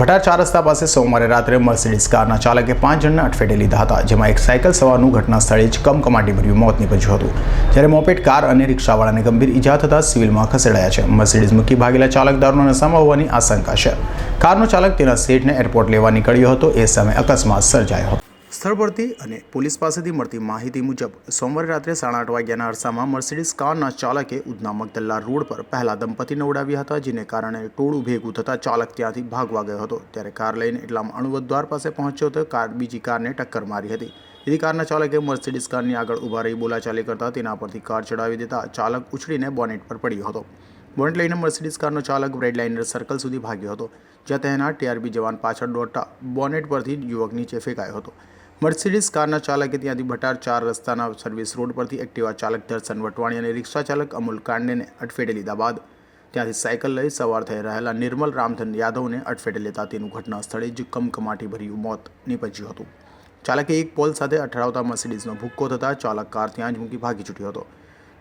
ભટાર ચાર રસ્તા પાસે સોમવારે રાત્રે મર્સિડીઝ કારના ચાલકે પાંચ જણને અટફેટે લીધા હતા, જેમાં એક સાયકલ સવારનું ઘટના સ્થળે જ કમકમાટી ભર્યું મોત નીપજ્યું હતું. જ્યારે મોપેટ કાર અને રિક્ષાવાળાને ગંભીર ઈજા થતાં સિવિલમાં ખસેડાયા છે. મર્સિડીઝ મૂકી ભાગેલા ચાલક દારૂના નશામાં હોવાની આશંકા છે. કારનો ચાલક તેના શેઠને એરપોર્ટ લેવા નીકળ્યો હતો, એ સમયે અકસ્માત સર્જાયો હતો. સ્થળ પરથી અને પોલીસ પાસેથી મળતી માહિતી મુજબ, સોમવારે રાત્રે સાડા આઠ વાગ્યાના અરસામાં મર્સિડીઝ કારના ચાલકે ઉધના મગદલ્લા રોડ પર પહેલા દંપતીને ઉડાવ્યા હતા, જેને કારણે ટોળું ભેગું થતાં ચાલક ત્યાંથી ભાગવા ગયો હતો. ત્યારે કાર લઈને એટલામાં અણુવદ દ્વાર પાસે પહોંચ્યો હતો કાર બીજી કારને ટક્કર મારી હતી. જેથી કારના ચાલકે મર્સિડીઝ કારની આગળ ઊભા રહી બોલાચાલી કરતા તેના પરથી કાર ચડાવી દેતા ચાલક ઉછળીને બોનેટ પર પડ્યો હતો. બોનેટ લઈને મર્સિડીઝ કારનો ચાલક રેડ લાઇનર સર્કલ સુધી ભાગ્યો હતો, જ્યાં તેના ટીઆરબી જવાન પાછળ દોડતા બોનેટ પરથી યુવક નીચે ફેંકાયો હતો. મર્સિડીઝ કારના ચાલકે ત્યાંથી ભટાર ચાર રસ્તાના સર્વિસ રોડ પરથી એક્ટિવા ચાલક દર્શન વટવાણી અને રિક્ષા ચાલક અમુલ કાંડેને અટફેટે લીધા બાદ ત્યાંથી સાયકલ લઈ સવાર થઈ રહેલા નિર્મલ રામધન યાદવને અટફેટે લેતા તેનું ઘટના સ્થળે જ કમકમાટી ભર્યું મોત નીપજ્યું હતું. ચાલકે એક પોલ સાથે અઠડાવતા મર્સિડીઝનો ભૂક્કો થતાં ચાલક કાર ત્યાં જ મૂકી ભાગી છૂટ્યો હતો.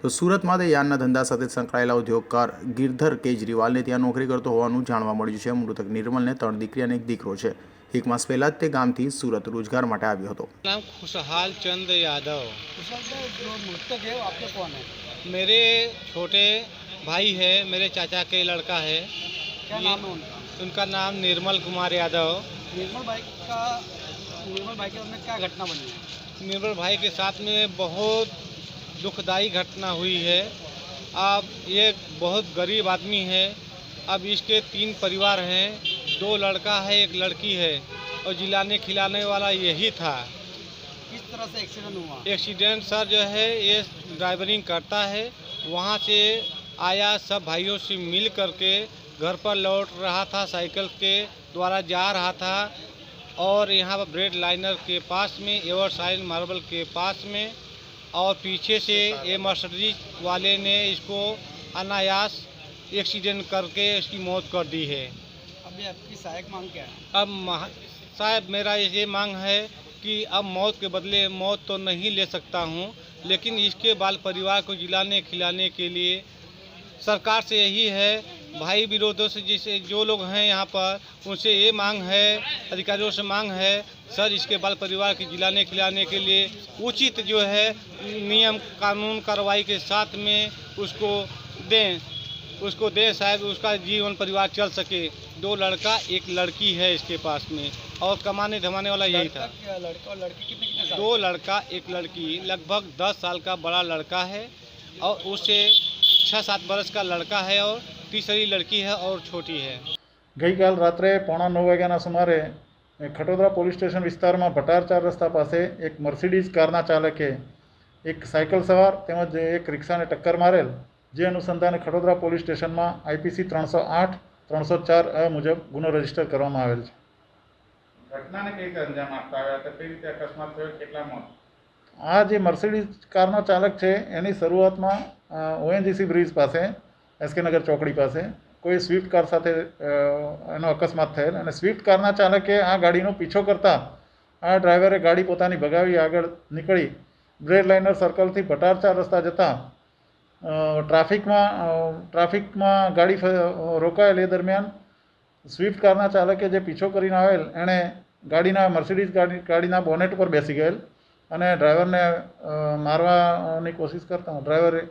તો સુરતમાં તે યાનના ધંધા સાથે સંકળાયેલા ઉદ્યોગકાર ગિરધર કેજરીવાલને ત્યાં નોકરી કરતો હોવાનું જાણવા મળ્યું છે. મૃતક નિર્મલને ત્રણ દીકરી અને એક દીકરો છે. એક માસ પહેલાં જ તે ગામથી સુરત રોજગાર માટે આવ્યો હતો नाम खुशहाल चंद यादव कुशल भाई जो मृतक है वो आपके कौन है मेरे छोटे भाई है मेरे चाचा के लड़का है क्या ये- नाम है उनका उनका नाम निर्मल कुमार यादव निर्मल भाई का निर्मल भाई के साथ में क्या घटना बनी है निर्मल भाई के साथ में बहुत दुखदाई घटना हुई है अब ये बहुत गरीब आदमी है अब इसके तीन परिवार हैं दो लड़का है एक लड़की है और जिलाने खिलाने वाला यही था। किस तरह से एक्सीडेंट हुआ? एक्सीडेंट सर जो है ये ड्राइवरिंग करता है वहाँ से आया सब भाइयों से मिल करके घर पर लौट रहा था साइकिल के द्वारा जा रहा था और यहाँ पर ब्रेड लाइनर के पास में एवर साइन मार्बल के पास में और पीछे से ये मर्सिडीज वाले ने इसको अनायास एक्सीडेंट करके इसकी मौत कर दी है। आपकी सहायक मांग क्या है? अब साहब, मेरा ये मांग है कि अब मौत के बदले मौत तो नहीं ले सकता हूँ, लेकिन इसके बाल परिवार को जिलाने, खिलाने के लिए सरकार से यही है। भाई विरोधों से जैसे, जो लोग हैं यहाँ पर, उनसे ये मांग है, अधिकारियों से मांग है, सर, इसके बाल परिवार के जिलाने, खिलाने के लिए उचित जो है नियम, कानून कार्रवाई के साथ में उसको दें। उसको दें शायद उसका जीवन परिवार चल सके दो लड़का एक लड़की है इसके पास में और कमाने धमाने वाला यही था लड़का क्या- लड़का और लड़की कितने कितने साल दो लड़का एक लड़की लगभग दस साल का बड़ा लड़का है और उससे छः सात बरस का लड़का है और तीसरी लड़की है और छोटी है ગઈકાલ રાત્રે પોણા નવ વાગ્યાના સુમારે ખટોદરા પોલીસ સ્ટેશન વિસ્તારમાં ભટાર ચાર રસ્તા પાસે એક મર્સિડીઝ કારના ચાલકે એક સાયકલ સવાર તેમજ એક રિક્ષાને ટક્કર મારેલ જે અનુસંધાને ખડોદરા પોલીસ સ્ટેશનમાં આઈપીસી ત્રણસો આઠ ત્રણસો ચાર અ મુજબ ગુનો રજિસ્ટર કરવામાં આવેલ છે. ઘટનાને કઈ રીતે અંજામ આપતા આવ્યા હતા? કઈ રીતે અકસ્માત થયો? કેટલા મોત? આ જે મર્સિડીઝ કારનો ચાલક છે એની શરૂઆતમાં ઓએનજીસી બ્રિજ પાસે એસકે નગર ચોકડી પાસે કોઈ સ્વિફ્ટ કાર સાથે એનો અકસ્માત થયેલ અને સ્વિફ્ટ કારના ચાલકે આ ગાડીનો પીછો કરતા આ ડ્રાઈવરે ગાડી પોતાની ભગાવી આગળ નીકળી. બ્રેડ લાઇનર સર્કલથી ભટારચાર રસ્તા જતાં ટ્રાફિકમાં ટ્રાફિકમાં ગાડી રોકાયેલ એ દરમિયાન સ્વિફ્ટ કારના ચાલકે જે પીછો કરીને આવેલ, એણે ગાડીના, મર્સિડીઝ ગાડી, ગાડીના બોનેટ પર બેસી ગયેલ અને ડ્રાઈવરને મારવાની કોશિશ કરતા ડ્રાઈવરે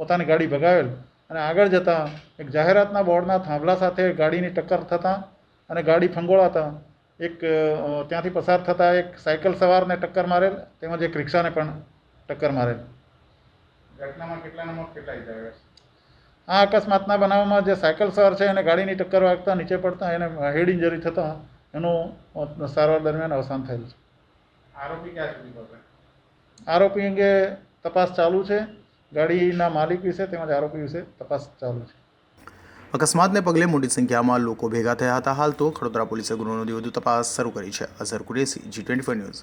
પોતાની ગાડી ભગાવેલ અને આગળ જતાં એક જાહેરાતના બોર્ડના થાંભલા સાથે ગાડીની ટક્કર થતાં અને ગાડી ફંગોળાતા એક ત્યાંથી પસાર થતાં એક સાયકલ સવારને ટક્કર મારેલ, તેમજ એક રિક્ષાને પણ ટક્કર મારેલ. ઘટનામાં કેટલાના મોત કેટલા ઈજાગ્રસ્ત આ અકસ્માતના બનાવમાં જે સાયકલ સવાર છે એને ગાડીની ટક્કર વાગતા નીચે પડતા એને હેડ ઇન્જરી થતાં એનું સારવાર દરમિયાન અવસાન થયેલ છે. આરોપી ક્યાં સુધી પકડાય આરોપી અંગે તપાસ ચાલુ છે. ગાડીના માલિક વિશે તેમજ આરોપી વિશે તપાસ ચાલુ છે. અકસ્માતને પગલે મોટી સંખ્યામાં લોકો ભેગા થયા હતા. હાલ તો ખડોદરા પોલીસે ગુનો નોંધી વધુ તપાસ શરૂ કરી છે. Azhar Qureshi G twenty news.